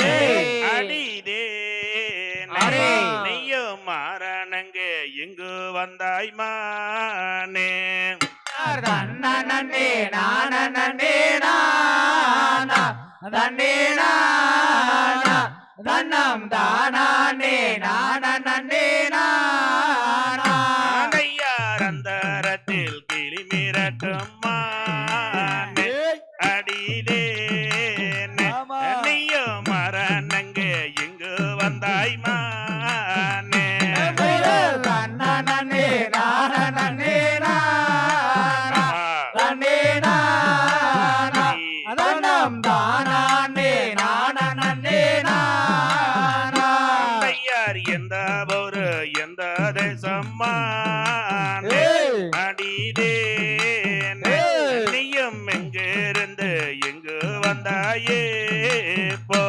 அடிதே அடே. நீயும் மாறானங்க இங்கு வந்தாய் மானே. தன்னே நானே நானா. தன்னே நானா. தன்னம் தானே நானே நானா. ஆனையார் அந்தரத்தில் கிளி மிரட்டும் வந்தாயே போ.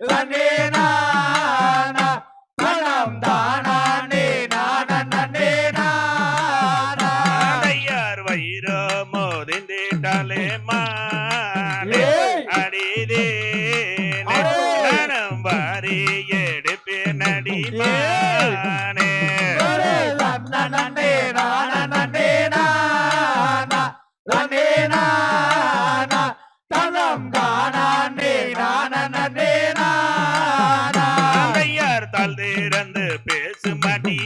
நானா நன்னே தானே நானே நானா. ஆடையார் வயிறோ மோதிந்திட்டாலே தாழ்ந்திறந்து பேசுமடி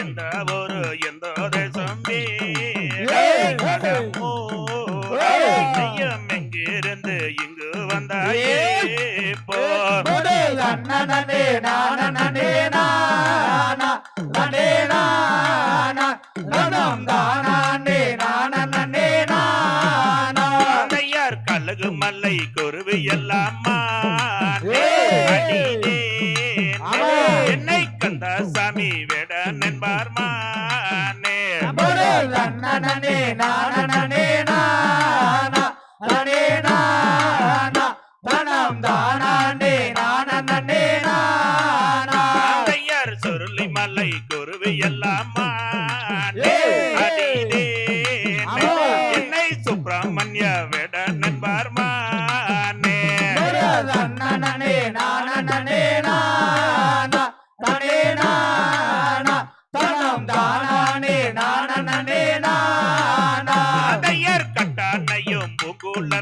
எந்த ஒரு எந்த தேசம்? எங்கிருந்து இங்கு வந்தாயே? போர் தன்னே நானே நானா. நனே நானா. தனம் தானே நானே. நானா கழுகு மல்லை குருவி எல்லாம் சாமி வேட நண்பார் மானே தன்னே நானே நானா நனே தனம் தானே நானே. சுருளி மலை குருவி எல்லாம். என்னை சுப்பிரமணிய வேட நண்பார் மானே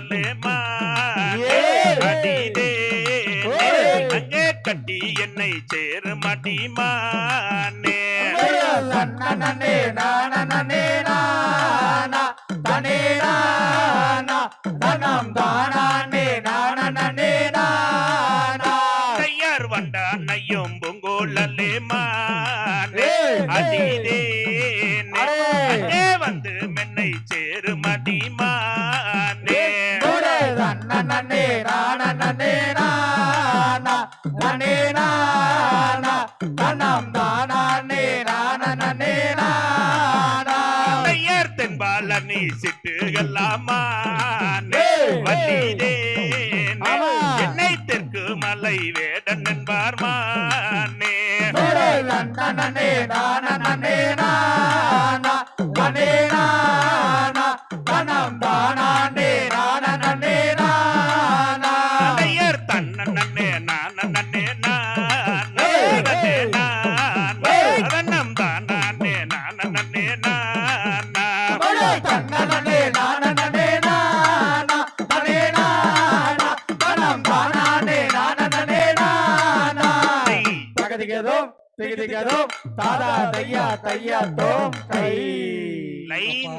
மாலேமா அடிதே. அங்கே கட்டி என்னை சேரு மடிமானே நன்னே நானே நானா தனே நானா தனம் நீ சிட்டுகல்லாமா வந்தீரே என்னை தெற்கு மலை வேடன் என்பார்மானே நானே நானே తగదిగేదోం తిగదిగేదోం తాదా దయ్యా తయ్యా తోం కై లైన్